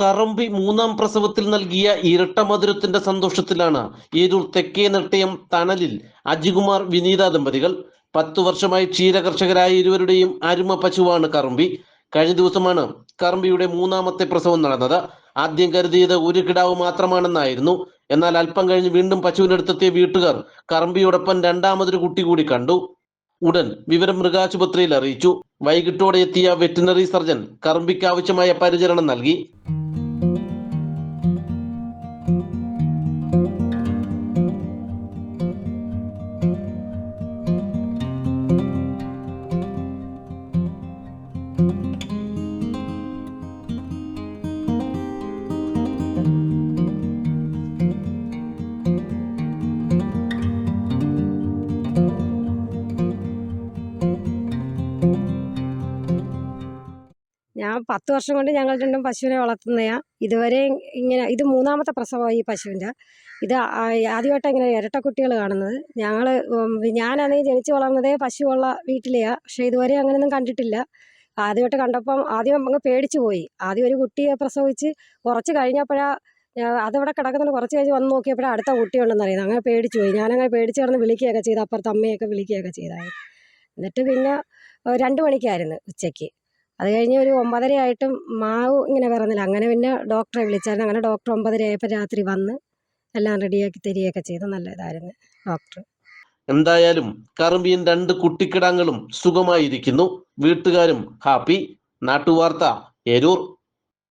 കറമ്പി മൂന്നാം പ്രസവത്തിൽ നൽകിയ ഇരട്ട മധുരത്തിന്റെ സന്തോഷത്തിലാണ് ഏരൂർ തെക്കേ നെട്ടയം തണലിൽ അജികുമാർ വിനീത ദമ്പതികൾ. പത്തു വർഷമായി ക്ഷീരകർഷകരായ ഇരുവരുടെയും അരുമ പശുവാണ് കറമ്പി. കഴിഞ്ഞ ദിവസമാണ് കറമ്പിയുടെ മൂന്നാമത്തെ പ്രസവം നടന്നത്. ആദ്യം കരുതിയത് ഒരു കിടാവ് മാത്രമാണെന്നായിരുന്നു. എന്നാൽ അല്പം കഴിഞ്ഞ് വീണ്ടും പശുവിനടുത്തെത്തിയ വീട്ടുകാർ കറമ്പിയോടൊപ്പം രണ്ടാമതൊരു കുട്ടി കൂടി കണ്ടു. ഉടൻ വിവരം മൃഗാശുപത്രിയിൽ അറിയിച്ചു. വൈകിട്ടോടെ എത്തിയ വെറ്റിനറി സർജൻ കറമ്പിക്ക് ആവശ്യമായ പരിചരണം നൽകി. ഞാൻ പത്ത് വർഷം കൊണ്ട് ഞങ്ങൾ രണ്ടും പശുവിനെ വളർത്തുന്നതാ ഇതുവരെ ഇങ്ങനെ ഇത് മൂന്നാമത്തെ പ്രസവമായി ഈ പശുവിന്റെ ഇത് ആദ്യമായിട്ടാണ് ഇങ്ങനെ ഇരട്ടക്കുട്ടികൾ കാണുന്നത്. ഞങ്ങൾ ഞാനാണെങ്കിൽ ജനിച്ച് വളർന്നതേ പശുവുള്ള വീട്ടിലെയാണ് പക്ഷേ ഇതുവരെ അങ്ങനെയൊന്നും കണ്ടിട്ടില്ല. ആദ്യമായിട്ട് കണ്ടപ്പം ആദ്യം അങ്ങ് പേടിച്ചു പോയി. ആദ്യം ഒരു കുട്ടിയെ പ്രസവിച്ച് കുറച്ച് കഴിഞ്ഞപ്പോഴാ അതവിടെ കിടക്കുന്നുണ്ട്. കുറച്ച് കഴിഞ്ഞ് വന്ന് നോക്കിയപ്പോഴാണ് അടുത്ത കുട്ടിയുണ്ടെന്ന് അറിയുന്നത്. അങ്ങനെ പേടിച്ചു പോയി. ഞാനങ്ങനെ പേടിച്ച് കിടന്ന് വിളിക്കുകയൊക്കെ ചെയ്ത്. അപ്പുറത്ത് അമ്മയൊക്കെ വിളിക്കുകയൊക്കെ ചെയ്തായി എന്നിട്ട് പിന്നെ രണ്ട് മണിക്കായിരുന്നു ഉച്ചയ്ക്ക്. അത് കഴിഞ്ഞ് ഒരു ഒമ്പതര ആയിട്ടും മാവ് ഇങ്ങനെ വരുന്നില്ല അങ്ങനെ പിന്നെ ഡോക്ടറെ വിളിച്ചായിരുന്നു. അങ്ങനെ ഡോക്ടർ ഒമ്പതര ആയപ്പോൾ രാത്രി വന്ന് എല്ലാം റെഡിയാക്കി തരികയൊക്കെ ചെയ്തു. നല്ല ഇതായിരുന്നു ഡോക്ടർ. എന്തായാലും കറുമ്പിയും രണ്ട് കുട്ടിക്കിടാങ്ങളും സുഖമായിരിക്കുന്നു. വീട്ടുകാരും ഹാപ്പി നാട്ടുവാർത്ത ഏരൂർ